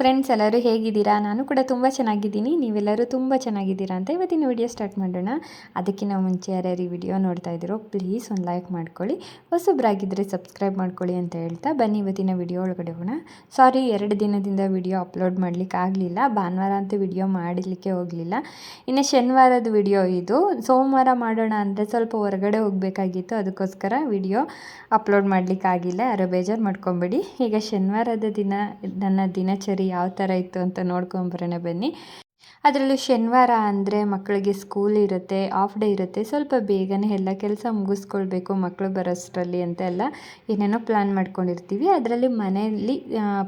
Friends ಎಲ್ಲರೂ ಹೇಗಿದ್ದೀರಾ? ನಾನು ಕೂಡ ತುಂಬ ಚೆನ್ನಾಗಿದ್ದೀನಿ. ನೀವೆಲ್ಲರೂ ತುಂಬ ಚೆನ್ನಾಗಿದ್ದೀರಾ ಅಂತ ಇವತ್ತಿನ ವಿಡಿಯೋ ಸ್ಟಾರ್ಟ್ ಮಾಡೋಣ. ಅದಕ್ಕಿಂತ ಮುಂಚೆ ಯಾರ್ಯಾರು ಈ ವಿಡಿಯೋ ನೋಡ್ತಾ ಇದ್ದೀರೋ ಪ್ಲೀಸ್ ಒಂದು ಲೈಕ್ ಮಾಡ್ಕೊಳ್ಳಿ. ಹೊಸಬ್ರಾಗಿದ್ದರೆ ಸಬ್ಸ್ಕ್ರೈಬ್ ಮಾಡ್ಕೊಳ್ಳಿ ಅಂತ ಹೇಳ್ತಾ ಬನ್ನಿ ಇವತ್ತಿನ ವಿಡಿಯೋ ಒಳಗಡೆ ಹೋಗೋಣ. ಸಾರಿ ಎರಡು ದಿನದಿಂದ ವಿಡಿಯೋ ಅಪ್ಲೋಡ್ ಮಾಡಲಿಕ್ಕೆ ಆಗಲಿಲ್ಲ. ಭಾನುವಾರ ಅಂತೂ ವಿಡಿಯೋ ಮಾಡಲಿಕ್ಕೆ ಹೋಗಲಿಲ್ಲ. ಇನ್ನು ಶನಿವಾರದ ವಿಡಿಯೋ ಇದು. ಸೋಮವಾರ ಮಾಡೋಣ ಅಂದರೆ ಸ್ವಲ್ಪ ಹೊರಗಡೆ ಹೋಗಬೇಕಾಗಿತ್ತು. ಅದಕ್ಕೋಸ್ಕರ ವಿಡಿಯೋ ಅಪ್ಲೋಡ್ ಮಾಡಲಿಕ್ಕಾಗಿಲ್ಲ ಯಾರೋ ಬೇಜಾರು ಮಾಡ್ಕೊಬೇಡಿ. ಈಗ ಶನಿವಾರದ ದಿನ, ನನ್ನ ದಿನಚರಿ ಯಾವ ಥರ ಇತ್ತು ಅಂತ ನೋಡ್ಕೊಂಬರೋಣ ಬನ್ನಿ. ಅದರಲ್ಲೂ ಶನಿವಾರ ಅಂದರೆ ಮಕ್ಕಳಿಗೆ ಸ್ಕೂಲ್ ಇರುತ್ತೆ ಆಫ್ ಡೇ ಇರುತ್ತೆ. ಸ್ವಲ್ಪ ಬೇಗನೆ ಎಲ್ಲ ಕೆಲಸ ಮುಗಿಸ್ಕೊಳ್ಬೇಕು ಮಕ್ಕಳು ಬರೋಷ್ಟರಲ್ಲಿ ಅಂತ ಎಲ್ಲ ಏನೇನೋ ಪ್ಲ್ಯಾನ್ ಮಾಡ್ಕೊಂಡಿರ್ತೀವಿ. ಅದರಲ್ಲಿ ಮನೆಯಲ್ಲಿ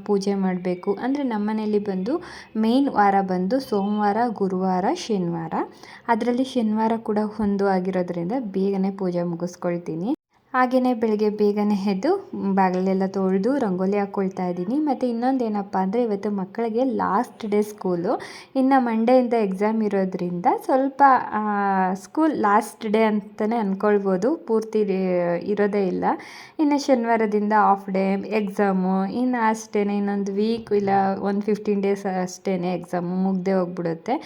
ಪೂಜೆ ಮಾಡಬೇಕು. ಅಂದರೆ ನಮ್ಮ ಮನೆಯಲ್ಲಿ ಬಂದು ಮೇನ್ ವಾರ ಬಂದು ಸೋಮವಾರ, ಗುರುವಾರ, ಶನಿವಾರ. ಅದರಲ್ಲಿ ಶನಿವಾರ ಕೂಡ ಒಂದು ಆಗಿರೋದ್ರಿಂದ ಬೇಗನೆ ಪೂಜೆ ಮುಗಿಸ್ಕೊಳ್ತೀನಿ. ಹಾಗೆಯೇ ಬೆಳಗ್ಗೆ ಬೇಗನೆ ಎದ್ದು, ಬಾಗಿಲೆಲ್ಲ ತೊಳೆದು, ರಂಗೋಲಿ ಹಾಕ್ಕೊಳ್ತಾ ಇದ್ದೀನಿ. ಮತ್ತು ಇನ್ನೊಂದು ಏನಪ್ಪ ಅಂದರೆ ಇವತ್ತು ಮಕ್ಕಳಿಗೆ ಲಾಸ್ಟ್ ಡೇ ಸ್ಕೂಲು ಇನ್ನು ಮಂಡೆಯಿಂದ ಎಕ್ಸಾಮ್ ಇರೋದ್ರಿಂದ ಸ್ವಲ್ಪ ಸ್ಕೂಲ್ ಲಾಸ್ಟ್ ಡೇ ಅಂತಲೇ ಅಂದ್ಕೊಳ್ಬೋದು ಪೂರ್ತಿ ಇರೋದೇ ಇಲ್ಲ. ಇನ್ನು ಶನಿವಾರದಿಂದ ಆಫ್ ಡೇ ಎಕ್ಸಾಮು ಇನ್ನು ಅಷ್ಟೇ ಇನ್ನೊಂದು ವೀಕ್ ಇಲ್ಲ, ಒಂದು ಫಿಫ್ಟೀನ್ ಡೇಸ್ ಅಷ್ಟೇ ಎಕ್ಸಾಮು ಮುಗ್ದೇ ಹೋಗ್ಬಿಡುತ್ತೆ.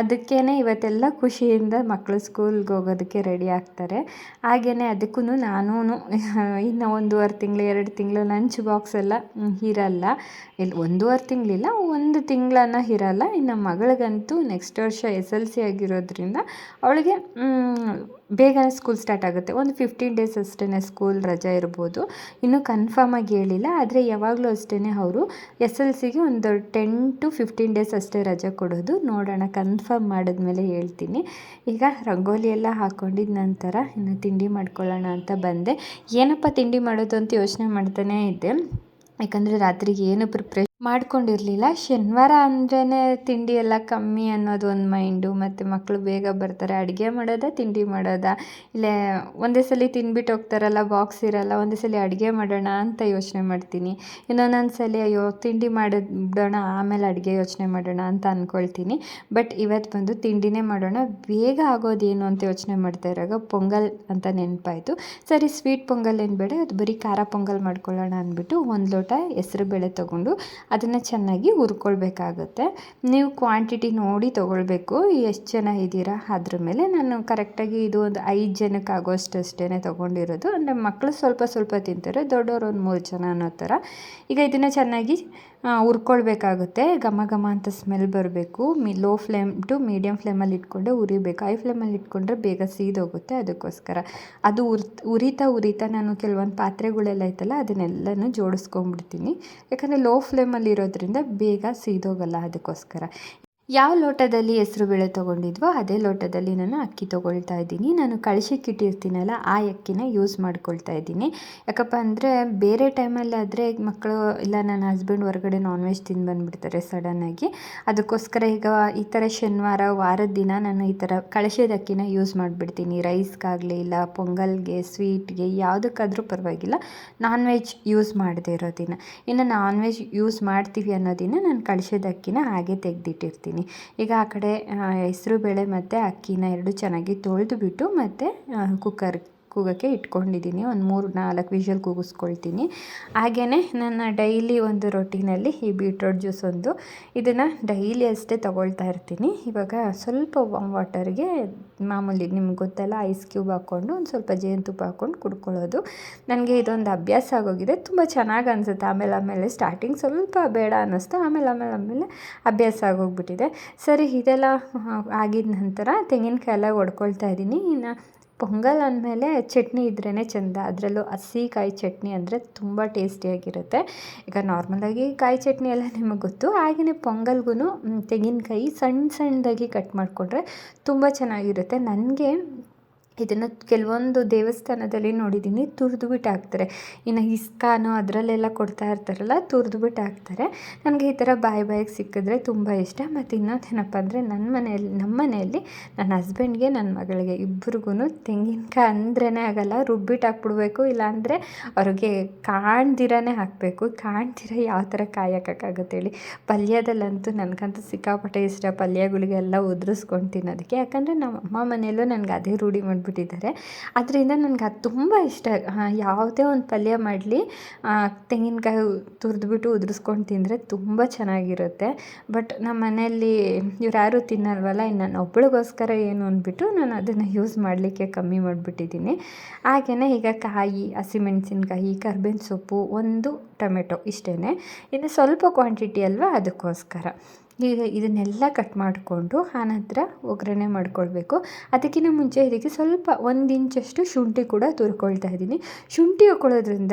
ಅದಕ್ಕೇ ಇವತ್ತೆಲ್ಲ ಖುಷಿಯಿಂದ ಮಕ್ಕಳು ಸ್ಕೂಲ್ಗೆ ಹೋಗೋದಕ್ಕೆ ರೆಡಿ ಆಗ್ತಾರೆ. ಹಾಗೆಯೇ ಅದಕ್ಕೂ ನಾನು ಇನ್ನು ಒಂದೂವರೆ ತಿಂಗಳು, ಎರಡು ತಿಂಗಳು ಲಂಚ್ ಬಾಕ್ಸ್ ಎಲ್ಲ ಇರಲ್ಲ. ಇಲ್ಲಿ ಒಂದೂವರೆ ತಿಂಗಳಿಲ್ಲ, ಒಂದು ತಿಂಗಳನ್ನ ಇರಲ್ಲ. ಇನ್ನು ಮಗಳಿಗಂತೂ ನೆಕ್ಸ್ಟ್ ವರ್ಷ ಎಸ್ ಎಲ್ ಸಿ ಆಗಿರೋದ್ರಿಂದ ಅವಳಿಗೆ ಬೇಗನೆ ಸ್ಕೂಲ್ ಸ್ಟಾರ್ಟ್ ಆಗುತ್ತೆ. ಒಂದು ಫಿಫ್ಟೀನ್ ಡೇಸ್ ಅಷ್ಟೇ ಸ್ಕೂಲ್ ರಜೆ ಇರ್ಬೋದು. ಇನ್ನೂ ಕನ್ಫರ್ಮಾಗಿ ಹೇಳಿಲ್ಲ. ಆದರೆ ಯಾವಾಗಲೂ ಅಷ್ಟೇ ಅವರು ಎಸ್ ಎಲ್ ಸಿಗೆ ಒಂದು ಟೆನ್ ಟು ಫಿಫ್ಟೀನ್ ಡೇಸ್ ಅಷ್ಟೇ ರಜೆ ಕೊಡೋದು. ನೋಡೋಣ ಕನ್ಫರ್ಮ್ ಮಾಡಿದ್ಮೇಲೆ ಹೇಳ್ತೀನಿ. ಈಗ ರಂಗೋಲಿ ಎಲ್ಲ ಹಾಕ್ಕೊಂಡಿದ್ದ ನಂತರ ಇನ್ನು ತಿಂಡಿ ಮಾಡ್ಕೊಳ್ಳೋಣ ಅಂತ ಬಂದೆ. ಏನಪ್ಪ ತಿಂಡಿ ಮಾಡೋದು ಅಂತ ಯೋಚನೆ ಮಾಡ್ತಾನೆ ಇದ್ದೆ. ಯಾಕಂದರೆ ರಾತ್ರಿಗೆ ಏನು ಪ್ರಿಪ್ರೇಷನ್ ಮಾಡ್ಕೊಂಡಿರಲಿಲ್ಲ. ಶನಿವಾರ ಅಂದ್ರೇ ತಿಂಡಿ ಎಲ್ಲ ಕಮ್ಮಿ ಅನ್ನೋದು ಒಂದು ಮೈಂಡು ಮತ್ತು ಮಕ್ಕಳು ಬೇಗ ಬರ್ತಾರೆ, ಅಡುಗೆ ಮಾಡೋದಾ, ತಿಂಡಿ ಮಾಡೋದಾ. ಇಲ್ಲೇ ಒಂದೇ ಸಲ ತಿಂದ್ಬಿಟ್ಟು ಹೋಗ್ತಾರಲ್ಲ ಬಾಕ್ಸ್ ಇರಲ್ಲ, ಒಂದೇ ಸಲ ಅಡುಗೆ ಮಾಡೋಣ ಅಂತ ಯೋಚನೆ ಮಾಡ್ತೀನಿ. ಇನ್ನೊಂದೊಂದು ಸಲ ಅಯ್ಯೋ, ತಿಂಡಿ ಮಾಡೋದು ಆಮೇಲೆ ಅಡುಗೆ ಯೋಚನೆ ಮಾಡೋಣ ಅಂತ ಅಂದ್ಕೊಳ್ತೀನಿ ಬಟ್ ಇವತ್ತು ಬಂದು ತಿಂಡಿನೇ ಮಾಡೋಣ, ಬೇಗ ಆಗೋದೇನು ಅಂತ ಯೋಚನೆ ಮಾಡ್ತಾ ಇರುವಾಗ ಪೊಂಗಲ್ ಅಂತ ನೆನಪಾಯಿತು. ಸರಿ ಸ್ವೀಟ್ ಪೊಂಗಲ್ ಏನು ಬೇಡ, ಅದು ಬರೀ ಖಾರ ಪೊಂಗಲ್ ಮಾಡ್ಕೊಳ್ಳೋಣ ಅಂದ್ಬಿಟ್ಟು ಒಂದು ಲೋಟ ಹೆಸ್ರು ಬೇಳೆ ತೊಗೊಂಡು ಅದನ್ನು ಚೆನ್ನಾಗಿ ಹುರ್ಕೊಳ್ಬೇಕಾಗುತ್ತೆ. ನೀವು ಕ್ವಾಂಟಿಟಿ ನೋಡಿ ತೊಗೊಳ್ಬೇಕು. ಎಷ್ಟು ಜನ ಇದ್ದೀರಾ ಅದ್ರ ಮೇಲೆ ನಾನು ಕರೆಕ್ಟಾಗಿ ಇದು ಒಂದು ಐದು ಜನಕ್ಕೆ ಆಗೋಷ್ಟು ಅಷ್ಟೇ ತೊಗೊಂಡಿರೋದು. ಅಂದರೆ ಮಕ್ಕಳು ಸ್ವಲ್ಪ ಸ್ವಲ್ಪ ತಿಂತಾರೆ ದೊಡ್ಡವರು ಒಂದು ಮೂರು ಜನ ಅನ್ನೋ ಥರ. ಈಗ ಇದನ್ನು ಚೆನ್ನಾಗಿ ಹುರ್ಕೊಳ್ಬೇಕಾಗುತ್ತೆ. ಘಮ ಘಮ ಅಂತ ಸ್ಮೆಲ್ ಬರಬೇಕು. ಮಿ ಲೋ ಫ್ಲೇಮ್ ಟು ಮೀಡಿಯಮ್ ಫ್ಲೇಮಲ್ಲಿ ಇಟ್ಕೊಂಡೆ ಉರಿಬೇಕು. ಹೈ ಫ್ಲೇಮಲ್ಲಿ ಇಟ್ಕೊಂಡ್ರೆ ಬೇಗ ಸೀದೋಗುತ್ತೆ ಅದಕ್ಕೋಸ್ಕರ. ಅದು ಉರ್ ಉರಿತಾ ಉರಿತಾ ನಾನು ಕೆಲವೊಂದು ಪಾತ್ರೆಗಳೆಲ್ಲ ಐತಲ್ಲ, ಅದನ್ನೆಲ್ಲನೂ ಜೋಡಿಸ್ಕೊಂಡ್ಬಿಡ್ತೀನಿ ಯಾಕಂದರೆ ಲೋ ಫ್ಲೇಮಲ್ಲಿ ಇರೋದ್ರಿಂದ ಬೇಗ ಸೀದೋಗಲ್ಲ ಅದಕ್ಕೋಸ್ಕರ. ಯಾವ ಲೋಟದಲ್ಲಿ ಹೆಸರು ಬೇಳೆ ತೊಗೊಂಡಿದ್ವೋ ಅದೇ ಲೋಟದಲ್ಲಿ ನಾನು ಅಕ್ಕಿ ತೊಗೊಳ್ತಾ ಇದ್ದೀನಿ. ನಾನು ಕಳಿಸಿಕ್ಕಿಟ್ಟಿರ್ತೀನಲ್ಲ ಆ ಅಕ್ಕಿನ ಯೂಸ್ ಮಾಡ್ಕೊಳ್ತಾ ಇದ್ದೀನಿ. ಯಾಕಪ್ಪ ಅಂದರೆ ಬೇರೆ ಟೈಮಲ್ಲಾದರೆ ಮಕ್ಕಳು, ಇಲ್ಲ ನನ್ನ ಹಸ್ಬೆಂಡ್ ಹೊರಗಡೆ ನಾನ್ ವೆಜ್ ತಿಂದು ಬಂದುಬಿಡ್ತಾರೆ ಸಡನ್ನಾಗಿ ಅದಕ್ಕೋಸ್ಕರ ಈಗ ಈ ಥರ ಶನಿವಾರ, ವಾರದ ದಿನ ನಾನು ಈ ಥರ ಕಳಿಸಿದ ಅಕ್ಕಿನ ಯೂಸ್ ಮಾಡಿಬಿಡ್ತೀನಿ. ರೈಸ್ಗಾಗಲಿ ಇಲ್ಲ, ಪೊಂಗಲ್ಗೆ ಸ್ವೀಟ್ಗೆ ಯಾವುದಕ್ಕಾದರೂ ಪರವಾಗಿಲ್ಲ. ನಾನ್ ವೆಜ್ ಯೂಸ್ ಮಾಡದೇ ಇರೋ ದಿನ. ಇನ್ನು ನಾನ್ ವೆಜ್ ಯೂಸ್ ಮಾಡ್ತೀವಿ ಅನ್ನೋ ದಿನ ನಾನು ಕಳಿಸಿದ ಅಕ್ಕಿನ ಹಾಗೆ ತೆಗೆದಿಟ್ಟಿರ್ತೀನಿ. ಈಗ ಆ ಕಡೆ ಹೆಸರು ಬೇಳೆ ಮತ್ತು ಅಕ್ಕಿನ ಎರಡು ಚೆನ್ನಾಗಿ ತೊಳೆದು ಬಿಟ್ಟು ಮತ್ತು ಕುಕ್ಕರ್ ಕೂಗೋಕ್ಕೆ ಇಟ್ಕೊಂಡಿದ್ದೀನಿ. ಒಂದು ಮೂರು ನಾಲ್ಕು ವಿಷಲ್ ಕೂಗಿಸ್ಕೊಳ್ತೀನಿ. ಹಾಗೆಯೇ ನನ್ನ ಡೈಲಿ ಒಂದು ರೊಟ್ಟಿನಲ್ಲಿ ಈ ಬೀಟ್ರೋಟ್ ಜ್ಯೂಸ್ ಒಂದು. ಇದನ್ನು ಡೈಲಿ ಅಷ್ಟೇ ತೊಗೊಳ್ತಾ ಇರ್ತೀನಿ. ಇವಾಗ ಸ್ವಲ್ಪ ವಾಟರ್ಗೆ ಮಾಮೂಲಿ ನಿಮ್ಗೆ ಗೊತ್ತಲ್ಲ, ಐಸ್ ಕ್ಯೂಬ್ ಹಾಕ್ಕೊಂಡು ಒಂದು ಸ್ವಲ್ಪ ಜೇನುತುಪ್ಪ ಹಾಕ್ಕೊಂಡು ಕುಡ್ಕೊಳ್ಳೋದು. ನನಗೆ ಇದೊಂದು ಅಭ್ಯಾಸ ಆಗೋಗಿದೆ. ತುಂಬ ಚೆನ್ನಾಗಿ ಅನಿಸುತ್ತೆ. ಆಮೇಲೆ ಆಮೇಲೆ ಸ್ಟಾರ್ಟಿಂಗ್ ಸ್ವಲ್ಪ ಬೇಡ ಅನ್ನಿಸ್ತು. ಆಮೇಲೆ ಆಮೇಲೆ ಆಮೇಲೆ ಅಭ್ಯಾಸ ಆಗೋಗ್ಬಿಟ್ಟಿದೆ. ಸರಿ, ಇದೆಲ್ಲ ಆಗಿದ ನಂತರ ತೆಂಗಿನಕಾಯಿ ಎಲ್ಲ ಹೊಡ್ಕೊಳ್ತಾ ಇದ್ದೀನಿ. ಇನ್ನು ಪೊಂಗಲ್ ಅಂದಮೇಲೆ ಚಟ್ನಿ ಇದ್ರೇ ಚೆಂದ. ಅದರಲ್ಲೂ ಹಸಿ ಕಾಯಿ ಚಟ್ನಿ ಅಂದರೆ ತುಂಬ ಟೇಸ್ಟಿಯಾಗಿರುತ್ತೆ. ಈಗ ನಾರ್ಮಲಾಗಿ ಕಾಯಿ ಚಟ್ನಿ ಎಲ್ಲ ನಿಮಗೆ ಗೊತ್ತು. ಹಾಗೆಯೇ ಪೊಂಗಲ್ಗೂ ತೆಂಗಿನಕಾಯಿ ಸಣ್ಣ ಸಣ್ಣದಾಗಿ ಕಟ್ ಮಾಡಿಕೊಂಡ್ರೆ ತುಂಬ ಚೆನ್ನಾಗಿರುತ್ತೆ. ನನಗೆ ಇದನ್ನು ಕೆಲವೊಂದು ದೇವಸ್ಥಾನದಲ್ಲಿ ನೋಡಿದ್ದೀನಿ ತುರಿದು ಬಿಟ್ಟು ಹಾಕ್ತಾರೆ ಇನ್ನು ಇಸ್ಕಾನು ಅದರಲ್ಲೆಲ್ಲ ಕೊಡ್ತಾ ಇರ್ತಾರಲ್ಲ, ತುರಿದು ಬಿಟ್ಟು ಹಾಕ್ತಾರೆ ನನಗೆ ಈ ಥರ ಬಾಯಿ ಬಾಯಿಗೆ ಸಿಕ್ಕಿದ್ರೆ ತುಂಬ ಇಷ್ಟ. ಮತ್ತು ಇನ್ನೊಂದೇನಪ್ಪ ಅಂದರೆ ನನ್ನ ಮನೆಯಲ್ಲಿ ನಮ್ಮ ಮನೆಯಲ್ಲಿ ನನ್ನ ಹಸ್ಬೆಂಡ್ಗೆ ನನ್ನ ಮಗಳಿಗೆ ಇಬ್ರಿಗೂ ತೆಂಗಿನಕಾಯಿ ಅಂದ್ರೇ ಆಗಲ್ಲ. ರುಬ್ಬಿಟ್ಟು ಹಾಕ್ಬಿಡ್ಬೇಕು ಇಲ್ಲಾಂದರೆ ಅವ್ರಿಗೆ ಕಾಣ್ದಿರನೇ ಹಾಕಬೇಕು. ಕಾಣ್ದಿರ ಯಾವ ಥರ ಕಾಯಿ ಹೇಳಿ. ಪಲ್ಯದಲ್ಲಂತೂ ನನಗಂತೂ ಸಿಕ್ಕಾಪಟ್ಟೆ ಇಷ್ಟ. ಪಲ್ಯಗಳಿಗೆಲ್ಲ ಉದುರಿಸ್ಕೊಂಡು ತಿನ್ನೋದಕ್ಕೆ. ಯಾಕಂದರೆ ನಮ್ಮ ಅಮ್ಮ ಮನೆಯಲ್ಲೂ ನನಗೆ ಅದೇ ರೂಢಿ ಮಾಡಿ ಮಾಡಿಬಿಟ್ಟಿದ್ದಾರೆ. ಅದರಿಂದ ನನಗೆ ಅದು ತುಂಬ ಇಷ್ಟ. ಯಾವುದೇ ಒಂದು ಪಲ್ಯ ಮಾಡಲಿ ತೆಂಗಿನಕಾಯಿ ತುರಿದ್ಬಿಟ್ಟು ಉದುರಿಸ್ಕೊಂಡು ತಿಂದರೆ ತುಂಬ ಚೆನ್ನಾಗಿರುತ್ತೆ. ಬಟ್ ನಮ್ಮ ಮನೆಯಲ್ಲಿ ಇವ್ರು ಯಾರೂ ತಿನ್ನಲ್ವಲ್ಲ, ಇನ್ನು ನಾನು ಒಬ್ಬಳಿಗೋಸ್ಕರ ಏನು ಅಂದ್ಬಿಟ್ಟು ನಾನು ಅದನ್ನು ಯೂಸ್ ಮಾಡಲಿಕ್ಕೆ ಕಮ್ಮಿ ಮಾಡಿಬಿಟ್ಟಿದ್ದೀನಿ. ಹಾಗೆಯೇ ಈಗ ಕಾಯಿ, ಹಸಿಮೆಣಸಿನ್ಕಾಯಿ, ಕರ್ಬೇವಿನ ಸೊಪ್ಪು, ಒಂದು ಟೊಮೆಟೊ ಇಷ್ಟೇ ಇನ್ನು ಸ್ವಲ್ಪ ಕ್ವಾಂಟಿಟಿ ಅಲ್ವಾ ಅದಕ್ಕೋಸ್ಕರ. ಈಗ ಇದನ್ನೆಲ್ಲ ಕಟ್ ಮಾಡಿಕೊಂಡು ಆನಂತರ ಒಗ್ಗರಣೆ ಮಾಡ್ಕೊಳ್ಬೇಕು. ಅದಕ್ಕಿಂತ ಮುಂಚೆ ಇದಕ್ಕೆ ಸ್ವಲ್ಪ ಒಂದು ಇಂಚಷ್ಟು ಶುಂಠಿ ಕೂಡ ತುರ್ಕೊಳ್ತಾ ಇದ್ದೀನಿ. ಶುಂಠಿ ಹಾಕ್ಕೊಳ್ಳೋದ್ರಿಂದ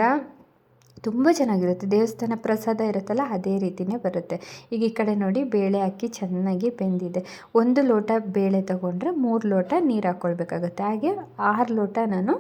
ತುಂಬ ಚೆನ್ನಾಗಿರುತ್ತೆ. ದೇವಸ್ಥಾನ ಪ್ರಸಾದ ಇರುತ್ತಲ್ಲ ಅದೇ ರೀತಿಯೇ ಬರುತ್ತೆ. ಈಗ ಈ ಕಡೆ ನೋಡಿ ಬೇಳೆ ಹಾಕಿ ಚೆನ್ನಾಗಿ ಬೆಂದಿದೆ. ಒಂದು ಲೋಟ ಬೇಳೆ ತಗೊಂಡ್ರೆ ಮೂರು ಲೋಟ ನೀರು ಹಾಕ್ಕೊಳ್ಬೇಕಾಗುತ್ತೆ ಹಾಗೆ ಆರು ಲೋಟ ನಾನು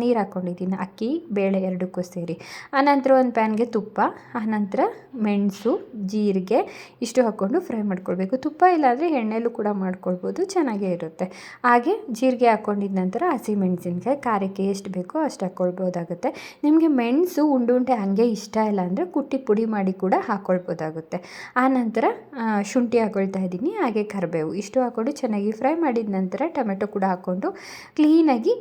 ನೀರು ಹಾಕ್ಕೊಂಡಿದ್ದೀನಿ ಅಕ್ಕಿ, ಬೇಳೆ ಎರಡಕ್ಕೂ ಸೇರಿ. ಆನಂತರ ಒಂದು ಪ್ಯಾನ್ಗೆ ತುಪ್ಪ, ಆನಂತರ ಮೆಣಸು, ಜೀರಿಗೆ ಇಷ್ಟು ಹಾಕ್ಕೊಂಡು ಫ್ರೈ ಮಾಡ್ಕೊಳ್ಬೇಕು. ತುಪ್ಪ ಇಲ್ಲಾಂದರೆ ಎಣ್ಣೆಲೂ ಕೂಡ ಮಾಡ್ಕೊಳ್ಬೋದು, ಚೆನ್ನಾಗೇ ಇರುತ್ತೆ. ಹಾಗೆ ಜೀರಿಗೆ ಹಾಕ್ಕೊಂಡಿದ ನಂತರ ಹಸಿಮೆಣಸಿನ್ಕಾಯಿ ಖಾರಕ್ಕೆ ಎಷ್ಟು ಬೇಕೋ ಅಷ್ಟು ಹಾಕ್ಕೊಳ್ಬೋದಾಗುತ್ತೆ ನಿಮಗೆ ಮೆಣಸು ಉಂಡುಂಡೆ ಹಾಗೆ ಇಷ್ಟ ಇಲ್ಲ ಅಂದರೆ ಕುಟ್ಟಿ ಪುಡಿ ಮಾಡಿ ಕೂಡ ಹಾಕ್ಕೊಳ್ಬೋದಾಗುತ್ತೆ ಆನಂತರ ಶುಂಠಿ ಹಾಕ್ಕೊಳ್ತಾ ಇದ್ದೀನಿ, ಹಾಗೆ ಕರಿಬೇವು. ಇಷ್ಟು ಹಾಕ್ಕೊಂಡು ಚೆನ್ನಾಗಿ ಫ್ರೈ ಮಾಡಿದ ನಂತರ ಟೊಮೆಟೊ ಕೂಡ ಹಾಕ್ಕೊಂಡು ಕ್ಲೀನಾಗಿ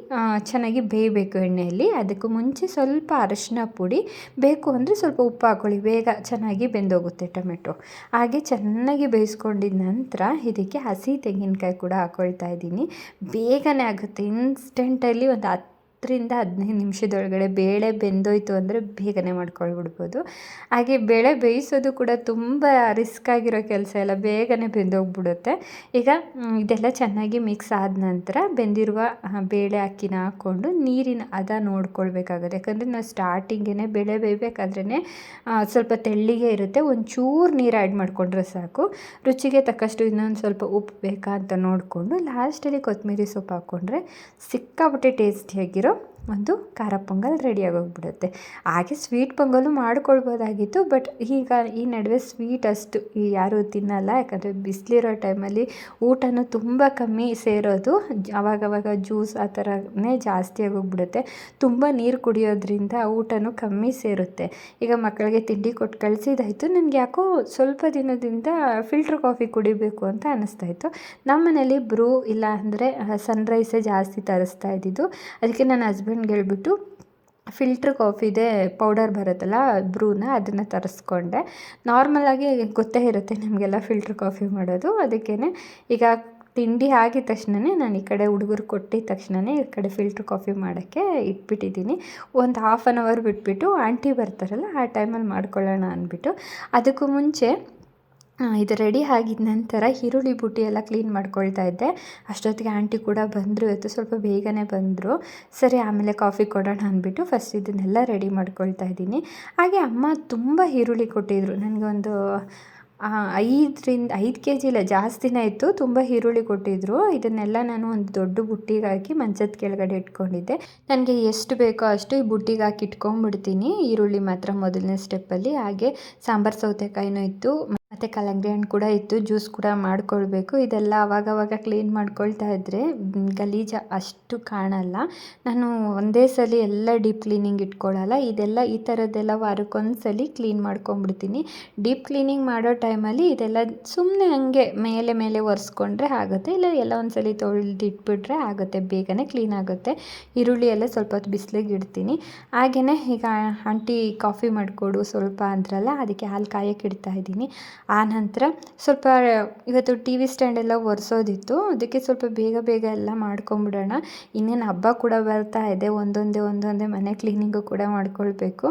ಚೆನ್ನಾಗಿ ಬೇಯಬೇಕು ಎಣ್ಣೆಯಲ್ಲಿ, ಅದಕ್ಕೂ ಮುಂಚೆ ಸ್ವಲ್ಪ ಅರಶಿನ ಪುಡಿ ಬೇಕು ಅಂದರೆ ಸ್ವಲ್ಪ ಉಪ್ಪು ಹಾಕ್ಕೊಳ್ಳಿ ಬೇಗ ಚೆನ್ನಾಗಿ ಬೆಂದೋಗುತ್ತೆ ಟೊಮೆಟೊ. ಹಾಗೆ ಚೆನ್ನಾಗಿ ಬೇಯಿಸ್ಕೊಂಡಿದ ನಂತರ ಇದಕ್ಕೆ ಹಸಿ ತೆಂಗಿನಕಾಯಿ ಕೂಡ ಹಾಕ್ಕೊಳ್ತಾ ಇದ್ದೀನಿ. ಬೇಗನೆ ಆಗುತ್ತೆ ಇನ್ಸ್ಟೆಂಟಲ್ಲಿ ಒಂದು ಹತ್ತು ಹತ್ತರಿಂದ ಹದಿನೈದು ನಿಮಿಷದೊಳಗಡೆ ಬೇಳೆ ಬೆಂದೋಯ್ತು ಅಂದರೆ ಬೇಗನೆ ಮಾಡ್ಕೊಳ್ಬಿಡ್ಬೋದು. ಹಾಗೆ ಬೇಳೆ ಬೇಯಿಸೋದು ಕೂಡ ತುಂಬ ರಿಸ್ಕ್ ಆಗಿರೋ ಕೆಲಸ ಎಲ್ಲ ಬೇಗನೆ ಬೆಂದೋಗ್ಬಿಡುತ್ತೆ. ಈಗ ಇದೆಲ್ಲ ಚೆನ್ನಾಗಿ ಮಿಕ್ಸ್ ಆದ ನಂತರ ಬೆಂದಿರುವ ಬೇಳೆ ಅಕ್ಕಿನ ಹಾಕ್ಕೊಂಡು ನೀರಿನ ಹದ ನೋಡ್ಕೊಳ್ಬೇಕಾಗುತ್ತೆ. ಯಾಕಂದರೆ ನಾವು ಸ್ಟಾರ್ಟಿಂಗೇ ಬೇಳೆ ಬೇಯಬೇಕಾದ್ರೇ ಸ್ವಲ್ಪ ತೆಳ್ಳಿಗೆ ಇರುತ್ತೆ. ಒಂಚೂರು ನೀರು ಆ್ಯಡ್ ಮಾಡಿಕೊಂಡ್ರೆ ಸಾಕು. ರುಚಿಗೆ ತಕ್ಕಷ್ಟು ಇನ್ನೊಂದು ಸ್ವಲ್ಪ ಉಪ್ಪು ಬೇಕಾ ಅಂತ ನೋಡಿಕೊಂಡು ಲಾಸ್ಟಲ್ಲಿ ಕೊತ್ತಂಬರಿ ಸೊಪ್ಪು ಹಾಕ್ಕೊಂಡ್ರೆ ಸಿಕ್ಕಾಪಟ್ಟೆ ಟೇಸ್ಟಿಯಾಗಿರೋ ഒരു ಒಂದು ಖಾರ ಪೊಂಗಲ್ ರೆಡಿಯಾಗೋಗ್ಬಿಡುತ್ತೆ ಹಾಗೆ ಸ್ವೀಟ್ ಪೊಂಗಲು ಮಾಡ್ಕೊಳ್ಬೋದಾಗಿತ್ತು ಬಟ್ ಈಗ ಈ ನಡುವೆ ಸ್ವೀಟ್ ಅಷ್ಟು ಯಾರೂ ತಿನ್ನಲ್ಲ. ಯಾಕಂದರೆ ಬಿಸಿಲಿರೋ ಟೈಮಲ್ಲಿ ಊಟನೂ ತುಂಬ ಕಮ್ಮಿ ಸೇರೋದು. ಅವಾಗವಾಗ ಜ್ಯೂಸ್ ಆ ಥರನೇ ಜಾಸ್ತಿ ಆಗೋಗ್ಬಿಡುತ್ತೆ. ತುಂಬ ನೀರು ಕುಡಿಯೋದ್ರಿಂದ ಊಟನೂ ಕಮ್ಮಿ ಸೇರುತ್ತೆ. ಈಗ ಮಕ್ಕಳಿಗೆ ತಿಂಡಿ ಕೊಟ್ಟು ಕಳಿಸಿದಾಯಿತು. ನನಗೆ ಯಾಕೋ ಸ್ವಲ್ಪ ದಿನದಿಂದ ಫಿಲ್ಟ್ರ್ ಕಾಫಿ ಕುಡಿಬೇಕು ಅಂತ ಅನ್ನಿಸ್ತಾಯಿತ್ತು ನಮ್ಮ ಮನೇಲಿ ಬ್ರೂ ಇಲ್ಲ ಅಂದರೆ ಸನ್ರೈಸೇ ಜಾಸ್ತಿ ತರಿಸ್ತಾ ಇದ್ದಿದ್ದು. ಅದಕ್ಕೆ ನನ್ನ ಹಸ್ಬೆಂಡ್ ಹಸ್ಬೆಂಡ್ಗೆ ಹೇಳ್ಬಿಟ್ಟು ಫಿಲ್ಟ್ರ್ ಕಾಫಿದೆ ಪೌಡರ್ ಬರುತ್ತಲ್ಲ ಬ್ರೂನ ಅದನ್ನು ತರಿಸ್ಕೊಂಡೆ. ನಾರ್ಮಲಾಗಿ ಗೊತ್ತೇ ಇರುತ್ತೆ ನಿಮಗೆಲ್ಲ ಫಿಲ್ಟ್ರ್ ಕಾಫಿ ಮಾಡೋದು. ಅದಕ್ಕೇ ಈಗ ತಿಂಡಿ ಆಗಿದ ತಕ್ಷಣವೇ ನಾನು ಈ ಕಡೆ ಹುಡುಗರು ಕೊಟ್ಟಿದ ತಕ್ಷಣವೇ ಈ ಕಡೆ ಫಿಲ್ಟ್ರ್ ಕಾಫಿ ಮಾಡೋಕ್ಕೆ ಇಟ್ಬಿಟ್ಟಿದ್ದೀನಿ. ಒಂದು ಹಾಫ್ ಆನ್ ಅವರ್ ಬಿಟ್ಬಿಟ್ಟು ಆಂಟಿ ಬರ್ತಾರಲ್ಲ ಆ ಟೈಮಲ್ಲಿ ಮಾಡ್ಕೊಳ್ಳೋಣ ಅಂದ್ಬಿಟ್ಟು. ಅದಕ್ಕೂ ಮುಂಚೆ ಇದು ರೆಡಿ ಆಗಿದ ನಂತರ ಈರುಳ್ಳಿ ಬುಟ್ಟಿ ಎಲ್ಲ ಕ್ಲೀನ್ ಮಾಡ್ಕೊಳ್ತಾ ಇದ್ದೆ. ಅಷ್ಟೊತ್ತಿಗೆ ಆಂಟಿ ಕೂಡ ಬಂದರು, ಇವತ್ತು ಸ್ವಲ್ಪ ಬೇಗನೆ ಬಂದರು. ಸರಿ, ಆಮೇಲೆ ಕಾಫಿ ಕೊಡೋಣ ಅಂದ್ಬಿಟ್ಟು ಫಸ್ಟ್ ಇದನ್ನೆಲ್ಲ ರೆಡಿ ಮಾಡ್ಕೊಳ್ತಾ ಇದ್ದೀನಿ. ಹಾಗೆ ಅಮ್ಮ ತುಂಬ ಈರುಳ್ಳಿ ಕೊಟ್ಟಿದ್ದರು ನನಗೊಂದು ಐದರಿಂದ, ಐದು ಕೆ ಜಿ ಇಲ್ಲ, ಜಾಸ್ತಿನೇ ಇತ್ತು. ತುಂಬ ಈರುಳ್ಳಿ ಕೊಟ್ಟಿದ್ರು. ಇದನ್ನೆಲ್ಲ ನಾನು ಒಂದು ದೊಡ್ಡ ಬುಟ್ಟಿಗೆ ಹಾಕಿ ಮಂಚದ ಕೆಳಗಡೆ ಇಟ್ಕೊಂಡಿದ್ದೆ. ನನಗೆ ಎಷ್ಟು ಬೇಕೋ ಅಷ್ಟು ಈ ಬುಟ್ಟಿಗೆ ಹಾಕಿ ಇಟ್ಕೊಂಡ್ಬಿಡ್ತೀನಿ ಈರುಳ್ಳಿ ಮಾತ್ರ ಮೊದಲನೇ ಸ್ಟೆಪ್ಪಲ್ಲಿ ಹಾಗೆ ಸಾಂಬಾರು ಸೌತೆಕಾಯಿನೂ ಇತ್ತು. ಮತ್ತು ಕಲ್ಲಂಗಡಿ ಹಣ್ಣು ಕೂಡ ಇತ್ತು, ಜ್ಯೂಸ್ ಕೂಡ ಮಾಡಿಕೊಳ್ಬೇಕು. ಇದೆಲ್ಲ ಅವಾಗವಾಗ ಕ್ಲೀನ್ ಮಾಡ್ಕೊಳ್ತಾ ಇದ್ದರೆ ಗಲೀಜು ಅಷ್ಟು ಕಾಣಲ್ಲ. ನಾನು ಒಂದೇ ಸಲ ಎಲ್ಲ ಡೀಪ್ ಕ್ಲೀನಿಂಗ್ ಇಟ್ಕೊಳ್ಳಲ್ಲ ಇದೆಲ್ಲ ಈ ಥರದ್ದೆಲ್ಲ ವಾರಕ್ಕೊಂದು ಕ್ಲೀನ್ ಮಾಡ್ಕೊಂಬಿಡ್ತೀನಿ. ಡೀಪ್ ಕ್ಲೀನಿಂಗ್ ಮಾಡೋ ಟೈಮಲ್ಲಿ ಇದೆಲ್ಲ ಸುಮ್ಮನೆ ಹಂಗೆ ಮೇಲೆ ಮೇಲೆ ಒರೆಸ್ಕೊಂಡ್ರೆ ಆಗುತ್ತೆ. ಇಲ್ಲ ಎಲ್ಲ ಒಂದು ಸಲ ತೊಳೆದಿಟ್ಬಿಟ್ರೆ ಆಗುತ್ತೆ, ಬೇಗನೆ ಕ್ಲೀನ್ ಆಗುತ್ತೆ. ಈರುಳ್ಳಿ ಎಲ್ಲ ಸ್ವಲ್ಪ ಹೊತ್ತು ಬಿಸಿಲಿಗೆ ಇಡ್ತೀನಿ. ಹಾಗೆಯೇ ಈಗ ಆಂಟಿ ಕಾಫಿ ಮಾಡಿಕೊಡು ಸ್ವಲ್ಪ ಅಂದ್ರಲ್ಲ, ಅದಕ್ಕೆ ಹಾಲು ಕಾಯಕ್ಕೆ ಇಡ್ತಾ ಇದ್ದೀನಿ. ಆನಂತರ ಸ್ವಲ್ಪ, ಇವತ್ತು ಟಿ ವಿ ಸ್ಟ್ಯಾಂಡೆಲ್ಲ ಒರೆಸೋದಿತ್ತು. ಅದಕ್ಕೆ ಸ್ವಲ್ಪ ಬೇಗ ಬೇಗ ಎಲ್ಲ ಮಾಡ್ಕೊಂಬಿಡೋಣ. ಇನ್ನೇನು ಹಬ್ಬ ಕೂಡ ಬರ್ತಾ ಇದೆ. ಒಂದೊಂದೇ ಒಂದೊಂದೇ ಮನೆ ಕ್ಲೀನಿಂಗು ಕೂಡ ಮಾಡ್ಕೊಳ್ಬೇಕು.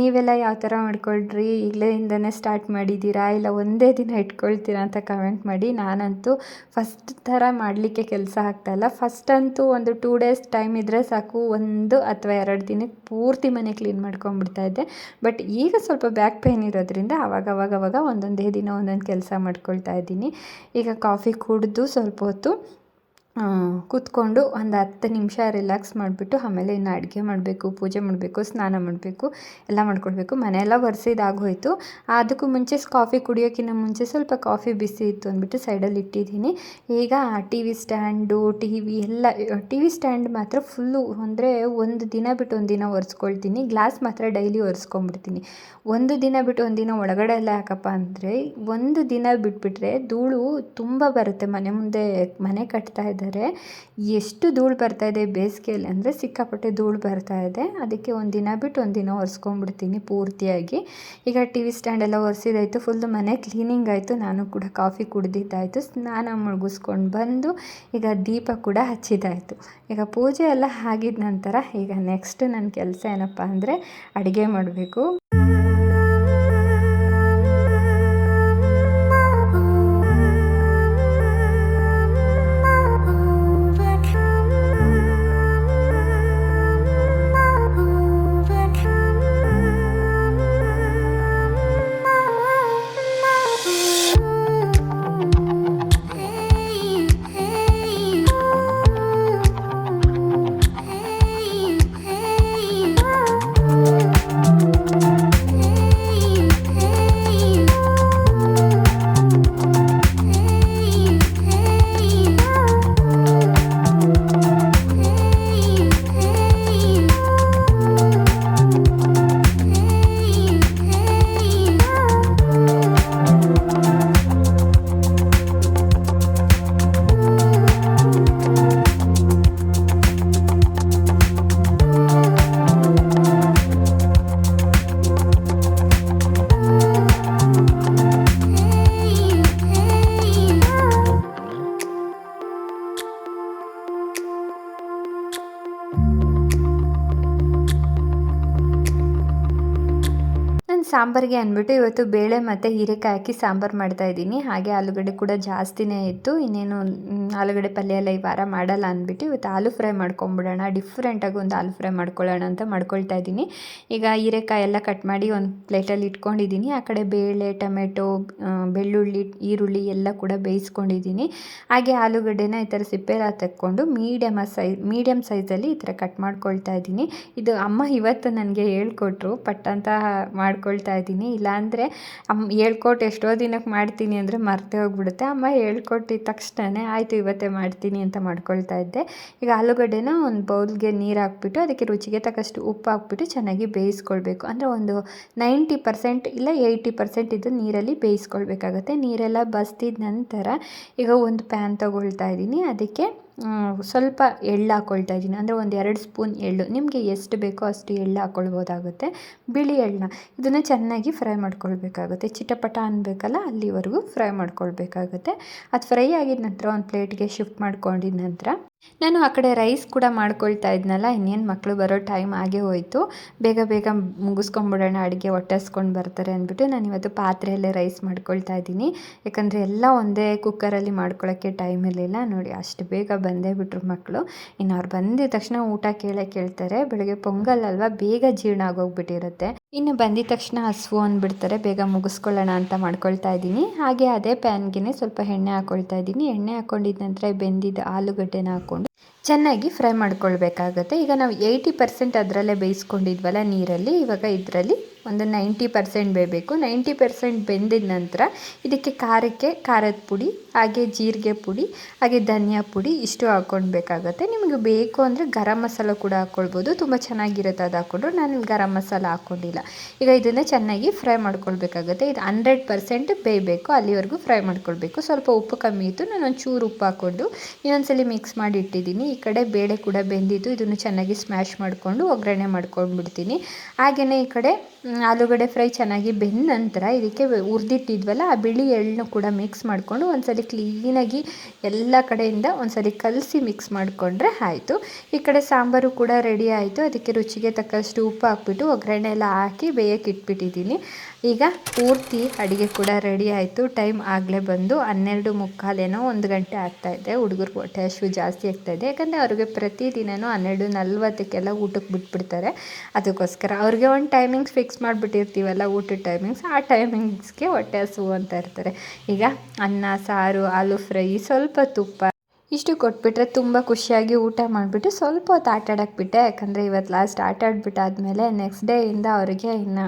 ನೀವೆಲ್ಲ ಯಾವ ಥರ ಮಾಡ್ಕೊಳ್ರಿ? ಈಗಲೇಯಿಂದನೇ ಸ್ಟಾರ್ಟ್ ಮಾಡಿದ್ದೀರಾ? ಇಲ್ಲ ಒಂದೇ ದಿನ ಇಟ್ಕೊಳ್ತೀರಾ ಅಂತ ಕಮೆಂಟ್ ಮಾಡಿ. ನಾನಂತೂ ಫಸ್ಟ್ ಥರ ಮಾಡಲಿಕ್ಕೆ ಕೆಲಸ ಆಗ್ತಾಯಿಲ್ಲ ಫಸ್ಟ್ ಅಂತೂ ಒಂದು ಟೂ ಡೇಸ್ ಟೈಮ್ ಇದ್ದರೆ ಸಾಕು. ಒಂದು ಅಥವಾ ಎರಡು ದಿನಕ್ಕೆ ಪೂರ್ತಿ ಮನೆ ಕ್ಲೀನ್ ಮಾಡ್ಕೊಂಬಿಡ್ತಾ ಇದ್ದೆ. ಬಟ್ ಈಗ ಸ್ವಲ್ಪ ಬ್ಯಾಕ್ ಪೇನ್ ಇರೋದ್ರಿಂದ ಅವಾಗ ಅವಾಗ ಅವಾಗ ಒಂದು ಒಂದೊಂದೇ ದಿನ ಒಂದೊಂದು ಕೆಲಸ ಮಾಡ್ಕೊಳ್ತಾ ಇದ್ದೀನಿ. ಈಗ ಕಾಫಿ ಕುಡಿದು ಸ್ವಲ್ಪ ಹೊತ್ತು ಕೂತ್ಕೊಂಡು ಒಂದು ಹತ್ತು ನಿಮಿಷ ರಿಲ್ಯಾಕ್ಸ್ ಮಾಡಿಬಿಟ್ಟು ಆಮೇಲೆ ಇನ್ನು ಅಡುಗೆ ಮಾಡಬೇಕು, ಪೂಜೆ ಮಾಡಬೇಕು, ಸ್ನಾನ ಮಾಡಬೇಕು, ಎಲ್ಲ ಮಾಡ್ಕೊಳ್ಬೇಕು ಮನೆಯೆಲ್ಲ ಒರೆಸಿದಾಗೋಯ್ತು ಅದಕ್ಕೂ ಮುಂಚೆ ಕಾಫಿ ಕುಡಿಯೋಕ್ಕಿಂತ ಮುಂಚೆ ಸ್ವಲ್ಪ ಕಾಫಿ ಬಿಸಿ ಇತ್ತು ಅಂದ್ಬಿಟ್ಟು ಸೈಡಲ್ಲಿ ಇಟ್ಟಿದ್ದೀನಿ. ಈಗ T V stand T V ಎಲ್ಲ ಟಿ ವಿ ಸ್ಟ್ಯಾಂಡ್ ಮಾತ್ರ ಫುಲ್ಲು ಅಂದರೆ ಒಂದು ದಿನ ಬಿಟ್ಟು ಒಂದು ದಿನ ಒರೆಸ್ಕೊಳ್ತೀನಿ. ಗ್ಲಾಸ್ ಮಾತ್ರ ಡೈಲಿ ಒರೆಸ್ಕೊಂಬಿಡ್ತೀನಿ ಒಂದು ದಿನ ಬಿಟ್ಟು ಒಂದು ದಿನ ಒಳಗಡೆ ಎಲ್ಲ ಯಾಕಪ್ಪ ಅಂದರೆ, ಒಂದು ದಿನ ಬಿಟ್ಬಿಟ್ರೆ ಧೂಳು ತುಂಬ ಬರುತ್ತೆ. ಮನೆ ಮುಂದೆ ಮನೆ ಕಟ್ತಾ ಇದ್ದಾರೆ ಇದ್ದಾರೆ ಎಷ್ಟು ಧೂಳು ಬರ್ತಾ ಇದೆ ಬೇಸಿಗೆಯಲ್ಲಿ ಅಂದರೆ ಸಿಕ್ಕಾಪಟ್ಟೆ ಧೂಳು ಬರ್ತಾ ಇದೆ. ಅದಕ್ಕೆ ಒಂದು ದಿನ ಬಿಟ್ಟು ಒಂದಿನ ದಿನ ಒರೆಸ್ಕೊಂಡ್ಬಿಡ್ತೀನಿ ಪೂರ್ತಿಯಾಗಿ. ಈಗ ಟಿ ವಿ ಸ್ಟ್ಯಾಂಡ್ ಎಲ್ಲ ಒರೆಸಿದಾಯಿತು ಫುಲ್ಲು ಮನೆ ಕ್ಲೀನಿಂಗ್ ಆಯಿತು, ನಾನು ಕೂಡ ಕಾಫಿ ಕುಡ್ದಿದ್ದಾಯಿತು, ಸ್ನಾನ ಮುಳುಗಿಸ್ಕೊಂಡು ಬಂದು ಈಗ ದೀಪ ಕೂಡ ಹಚ್ಚಿದ್ದಾಯಿತು ಈಗ ಪೂಜೆ ಎಲ್ಲ ಆಗಿದ ನಂತರ ಈಗ ನೆಕ್ಸ್ಟ್ ನನ್ನ ಕೆಲಸ ಏನಪ್ಪ ಅಂದರೆ ಅಡುಗೆ ಮಾಡಬೇಕು. ಸಾಂಬಾರಿಗೆ ಅಂದ್ಬಿಟ್ಟು ಇವತ್ತು ಬೇಳೆ ಮತ್ತು ಹೀರೆಕಾಯಿ ಹಾಕಿ ಸಾಂಬಾರು ಮಾಡ್ತಾ ಇದ್ದೀನಿ. ಹಾಗೆ ಆಲೂಗಡ್ಡೆ ಕೂಡ ಜಾಸ್ತಿನೇ ಇತ್ತು. ಇನ್ನೇನು ಆಲೂಗಡ್ಡೆ ಪಲ್ಯ ಎಲ್ಲ ಈ ವಾರ ಮಾಡಲ್ಲ ಅಂದ್ಬಿಟ್ಟು ಇವತ್ತು ಆಲೂ ಫ್ರೈ ಮಾಡ್ಕೊಂಬಿಡೋಣ. ಡಿಫ್ರೆಂಟಾಗಿ ಒಂದು ಆಲೂ ಫ್ರೈ ಮಾಡ್ಕೊಳ್ಳೋಣ ಅಂತ ಮಾಡ್ಕೊಳ್ತಾ ಇದ್ದೀನಿ. ಈಗ ಹೀರೆಕಾಯಿ ಎಲ್ಲ ಕಟ್ ಮಾಡಿ ಒಂದು ಪ್ಲೇಟಲ್ಲಿ ಇಟ್ಕೊಂಡಿದ್ದೀನಿ. ಆ ಕಡೆ ಬೇಳೆ, ಟೊಮೆಟೊ ಬೆಳ್ಳುಳ್ಳಿ, ಈರುಳ್ಳಿ ಎಲ್ಲ ಕೂಡ ಬೇಯಿಸ್ಕೊಂಡಿದ್ದೀನಿ. ಹಾಗೆ ಆಲೂಗಡ್ಡೆನ ಈ ಥರ ಸಿಪ್ಪೆಲ್ಲ ತೆಕ್ಕೊಂಡು ಮೀಡಿಯಮ್ ಸೈ ಮೀಡಿಯಮ್ ಸೈಜಲ್ಲಿ ಈ ಥರ ಕಟ್ ಮಾಡ್ಕೊಳ್ತಾ ಇದ್ದೀನಿ. ಇದು ಅಮ್ಮ ಇವತ್ತು ನನಗೆ ಹೇಳ್ಕೊಟ್ರು, ಪಟ್ ಅಂತ ಮಾಡ್ಕೊಳ್ತಾ ಇದ್ದೀನಿ. ಇಲ್ಲಾಂದರೆ ಅಮ್ಮ ಹೇಳ್ಕೊಟ್ಟು ಎಷ್ಟೋ ದಿನಕ್ಕೆ ಮಾಡ್ತೀನಿ ಅಂದರೆ ಮರ್ತೇ ಹೋಗ್ಬಿಡುತ್ತೆ. ಅಮ್ಮ ಹೇಳ್ಕೊಟ್ಟಿದ ತಕ್ಷಣವೇ ಆಯಿತು ಇವತ್ತೇ ಮಾಡ್ತೀನಿ ಅಂತ ಮಾಡ್ಕೊಳ್ತಾ ಇದ್ದೆ. ಈಗ ಆಲೂಗಡ್ಡೆನ ಒಂದು ಬೌಲ್ಗೆ ನೀರು ಹಾಕ್ಬಿಟ್ಟು ಅದಕ್ಕೆ ರುಚಿಗೆ ತಕ್ಕಷ್ಟು ಉಪ್ಪು ಹಾಕ್ಬಿಟ್ಟು ಚೆನ್ನಾಗಿ ಬೇಯಿಸ್ಕೊಳ್ಬೇಕು. ಅಂದರೆ ಒಂದು ನೈಂಟಿ ಪರ್ಸೆಂಟ್ ಇಲ್ಲ ಏಯ್ಟಿ ಪರ್ಸೆಂಟ್ ಇದು ನೀರಲ್ಲಿ ಬೇಯಿಸ್ಕೊಳ್ಬೇಕಾಗತ್ತೆ. ನೀರೆಲ್ಲ ಬಸ್ತಿದ ನಂತರ ಈಗ ಒಂದು ಪ್ಯಾನ್ ತಗೊಳ್ತಾ ಇದ್ದೀನಿ. ಅದಕ್ಕೆ ಸ್ವಲ್ಪ ಎಳ್ಳು ಹಾಕ್ಕೊಳ್ತಾ ಇದ್ದೀನಿ. ಅಂದರೆ ಒಂದು ಎರಡು ಸ್ಪೂನ್ ಎಳ್ಳು. ನಿಮಗೆ ಎಷ್ಟು ಬೇಕೋ ಅಷ್ಟು ಎಳ್ಳು ಹಾಕ್ಕೊಳ್ಬೋದಾಗುತ್ತೆ ಬಿಳಿ ಎಳ್ಳನ್ನ ಇದನ್ನು ಚೆನ್ನಾಗಿ ಫ್ರೈ ಮಾಡ್ಕೊಳ್ಬೇಕಾಗುತ್ತೆ. ಚಿಟಪಟ ಅನ್ಬೇಕಲ್ಲ, ಅಲ್ಲಿವರೆಗೂ ಫ್ರೈ ಮಾಡ್ಕೊಳ್ಬೇಕಾಗುತ್ತೆ. ಅದು ಫ್ರೈ ಆಗಿದ ನಂತರ ಒಂದು ಪ್ಲೇಟ್ಗೆ ಶಿಫ್ಟ್ ಮಾಡ್ಕೊಂಡಿದ ನಂತರ ನಾನು ಆ ಕಡೆ ರೈಸ್ ಕೂಡ ಮಾಡ್ಕೊಳ್ತಾ ಇದ್ನಲ್ಲ, ಇನ್ನೇನು ಮಕ್ಕಳು ಬರೋ ಟೈಮ್ ಆಗೇ ಹೋಯಿತು. ಬೇಗ ಬೇಗ ಮುಗಿಸ್ಕೊಂಬಿಡೋಣ, ಅಡುಗೆ ಒಟ್ಟಿಸ್ಕೊಂಡು ಬರ್ತಾರೆ ಅಂದ್ಬಿಟ್ಟು ನಾನು ಇವತ್ತು ಪಾತ್ರೆಯಲ್ಲೇ ರೈಸ್ ಮಾಡ್ಕೊಳ್ತಾ ಇದ್ದೀನಿ. ಯಾಕಂದರೆ ಎಲ್ಲ ಒಂದೇ ಕುಕ್ಕರಲ್ಲಿ ಮಾಡ್ಕೊಳ್ಳೋಕ್ಕೆ ಟೈಮ್ ಇರಲಿಲ್ಲ. ನೋಡಿ, ಅಷ್ಟು ಬೇಗ ಬಂದೇ ಬಿಟ್ರು ಮಕ್ಕಳು ಇನ್ನು ಅವ್ರು ಬಂದಿದ ತಕ್ಷಣ ಊಟ ಕೇಳೇ ಕೇಳ್ತಾರೆ. ಬೆಳಗ್ಗೆ ಪೊಂಗಲ್ ಅಲ್ವಾ ಬೇಗ ಜೀರ್ಣ ಆಗೋಗ್ಬಿಟ್ಟಿರುತ್ತೆ. ಇನ್ನು ಬಂದಿದ ತಕ್ಷಣ ಹಸುವು ಅಂದ್ಬಿಡ್ತಾರೆ, ಬೇಗ ಮುಗಿಸ್ಕೊಳ್ಳೋಣ ಅಂತ ಮಾಡ್ಕೊಳ್ತಾ ಇದ್ದೀನಿ. ಹಾಗೆ ಅದೇ ಪ್ಯಾನ್ಗೆ ಸ್ವಲ್ಪ ಎಣ್ಣೆ ಹಾಕ್ಕೊಳ್ತಾ ಇದ್ದೀನಿ. ಎಣ್ಣೆ ಹಾಕ್ಕೊಂಡಿದ್ದ ನಂತರ ಬೆಂದಿದ್ದ ಆಲೂಗಡ್ಡೆನ ಹಾಕ್ಕೊಂಡು ಚೆನ್ನಾಗಿ ಫ್ರೈ ಮಾಡ್ಕೊಳ್ಬೇಕಾಗುತ್ತೆ. ಈಗ ನಾವು ಏಯ್ಟಿ ಪರ್ಸೆಂಟ್ ಅದರಲ್ಲೇ ಬೇಯಿಸ್ಕೊಂಡಿದ್ವಲ್ಲ ನೀರಲ್ಲಿ, ಇವಾಗ ಇದರಲ್ಲಿ ಒಂದು ನೈಂಟಿ ಪರ್ಸೆಂಟ್ ಬೇಯಬೇಕು. ನೈಂಟಿ ಪರ್ಸೆಂಟ್ ಬೆಂದಿದ ನಂತರ ಇದಕ್ಕೆ ಖಾರಕ್ಕೆ ಖಾರದ ಪುಡಿ, ಹಾಗೆ ಜೀರಿಗೆ ಪುಡಿ, ಹಾಗೆ ಧನಿಯಾ ಪುಡಿ ಇಷ್ಟು ಹಾಕ್ಕೊಳ್ಬೇಕಾಗತ್ತೆ. ನಿಮಗೆ ಬೇಕು ಅಂದರೆ ಗರಂ ಮಸಾಲ ಕೂಡ ಹಾಕ್ಕೊಳ್ಬೋದು. ತುಂಬ ಚೆನ್ನಾಗಿರುತ್ತೆ ಅದು ಹಾಕ್ಕೊಂಡ್ರು. ನಾನು ಗರಂ ಮಸಾಲ ಹಾಕ್ಕೊಂಡಿಲ್ಲ. ಈಗ ಇದನ್ನು ಚೆನ್ನಾಗಿ ಫ್ರೈ ಮಾಡ್ಕೊಳ್ಬೇಕಾಗತ್ತೆ. ಇದು ಹಂಡ್ರೆಡ್ ಪರ್ಸೆಂಟ್ ಬೇಯಬೇಕು. ಅಲ್ಲಿವರೆಗೂ ಫ್ರೈ ಮಾಡ್ಕೊಳ್ಬೇಕು. ಸ್ವಲ್ಪ ಉಪ್ಪು ಕಮ್ಮಿ ಇತ್ತು. ನಾನು ಒಂದು ಚೂರು ಉಪ್ಪು ಹಾಕ್ಕೊಂಡು ಇನ್ನೊಂದ್ಸಲಿ ಮಿಕ್ಸ್ ಮಾಡಿ ಇಟ್ಟಿದ್ದೀನಿ ಈ ಕಡೆ ಬೇಳೆ ಕೂಡ ಬೆಂದಿದ್ದು ಇದನ್ನು ಚೆನ್ನಾಗಿ ಸ್ಮ್ಯಾಶ್ ಮಾಡಿಕೊಂಡು ಒಗ್ಗರಣೆ ಮಾಡ್ಕೊಂಡ್ಬಿಡ್ತೀನಿ. ಹಾಗೆಯೇ ಈ ಕಡೆ ಆಲೂಗಡ್ಡೆ ಫ್ರೈ ಚೆನ್ನಾಗಿ ಬೆಂದ ನಂತರ ಇದಕ್ಕೆ ಹುರಿದಿಟ್ಟಿದ್ವಲ್ಲ, ಆ ಬಿಳಿ ಎಳ್ಳನ್ನು ಕೂಡ ಮಿಕ್ಸ್ ಮಾಡಿಕೊಂಡು ಒಂದ್ಸಲಿ ಕ್ಲೀನಾಗಿ ಎಲ್ಲ ಕಡೆಯಿಂದ ಒಂದ್ಸಲಿ ಕಲಸಿ ಮಿಕ್ಸ್ ಮಾಡಿಕೊಂಡ್ರೆ ಆಯಿತು. ಈ ಕಡೆ ಸಾಂಬಾರು ಕೂಡ ರೆಡಿ ಆಯಿತು. ಅದಕ್ಕೆ ರುಚಿಗೆ ತಕ್ಕಷ್ಟು ಉಪ್ಪು ಹಾಕ್ಬಿಟ್ಟು ಒಗ್ಗರಣೆ ಎಲ್ಲ ಹಾಕಿ ಬೇಯಕ್ಕೆ ಇಟ್ಬಿಟ್ಟಿದ್ದೀನಿ. ಈಗ ಪೂರ್ತಿ ಅಡುಗೆ ಕೂಡ ರೆಡಿ ಆಯಿತು. ಟೈಮ್ ಆಗಲೇ ಬಂದು ಹನ್ನೆರಡು ಮುಕ್ಕಾಲೇನೋ ಒಂದು ಗಂಟೆ ಆಗ್ತಾಯಿದೆ ಹುಡುಗರಿಗೆ ಹೊಟ್ಟೆ ಹಶು ಜಾಸ್ತಿ ಆಗ್ತಾಯಿದೆ ಯಾಕಂದರೆ ಅವ್ರಿಗೆ ಪ್ರತಿದಿನವೂ ಹನ್ನೆರಡು ನಲ್ವತ್ತಕ್ಕೆಲ್ಲ ಊಟಕ್ಕೆ ಬಿಟ್ಬಿಡ್ತಾರೆ. ಅದಕ್ಕೋಸ್ಕರ ಅವ್ರಿಗೆ ಒಂದು ಟೈಮಿಂಗ್ಸ್ ಫಿಕ್ಸ್ ಮಾಡಿಬಿಟ್ಟಿರ್ತೀವಲ್ಲ ಊಟದ ಟೈಮಿಂಗ್ಸ್ ಆ ಟೈಮಿಂಗ್ಸ್ಗೆ ಹೊಟ್ಟೆ ಹಸಿವು ಅಂತ ಇರ್ತಾರೆ. ಈಗ ಅನ್ನ, ಸಾರು, ಆಲೂ ಫ್ರೈ ಸ್ವಲ್ಪ ತುಪ್ಪ. ಇಷ್ಟು ಕೊಟ್ಬಿಟ್ರೆ ತುಂಬ ಖುಷಿಯಾಗಿ ಊಟ ಮಾಡಿಬಿಟ್ಟು ಸ್ವಲ್ಪ ಹೊತ್ತು ಆಟ ಬಿಟ್ಟೆ. ಯಾಕಂದರೆ ಇವತ್ತು ಲಾಸ್ಟ್ ಆಟ ಆಡ್ಬಿಟ್ಟಾದ್ಮೇಲೆ ನೆಕ್ಸ್ಟ್ ಡೇಯಿಂದ ಅವರಿಗೆ ಇನ್ನು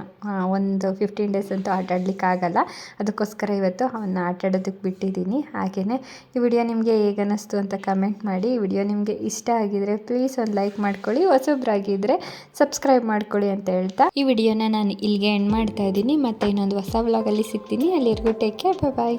ಒಂದು ಫಿಫ್ಟೀನ್ ಡೇಸ್ ಅಂತೂ ಆಟ ಆಡ್ಲಿಕ್ಕೆ ಆಗಲ್ಲ. ಅದಕ್ಕೋಸ್ಕರ ಇವತ್ತು ಅವನ್ನ ಆಟ ಆಡೋದಕ್ಕೆ ಬಿಟ್ಟಿದ್ದೀನಿ. ಹಾಗೆಯೇ ಈ ವಿಡಿಯೋ ನಿಮಗೆ ಹೇಗೆ ಅನ್ನಿಸ್ತು ಅಂತ ಕಮೆಂಟ್ ಮಾಡಿ. ಈ ವಿಡಿಯೋ ನಿಮಗೆ ಇಷ್ಟ ಆಗಿದರೆ ಪ್ಲೀಸ್ ಒಂದು ಲೈಕ್ ಮಾಡ್ಕೊಳ್ಳಿ. ಹೊಸೊಬ್ಬರಾಗಿದ್ದರೆ ಸಬ್ಸ್ಕ್ರೈಬ್ ಮಾಡ್ಕೊಳ್ಳಿ ಅಂತ ಹೇಳ್ತಾ. ಈ ವಿಡಿಯೋನ ನಾನು ಇಲ್ಲಿಗೆ ಎಂಡ್ ಮಾಡ್ತಾ ಇದ್ದೀನಿ. ಮತ್ತು ಇನ್ನೊಂದು ಹೊಸ ವ್ಲಾಗಲ್ಲಿ ಸಿಗ್ತೀನಿ. ಅಲ್ಲಿವರೆಗೂ ಟೇಕ್ ಕೇರ್ ಬಾಯ್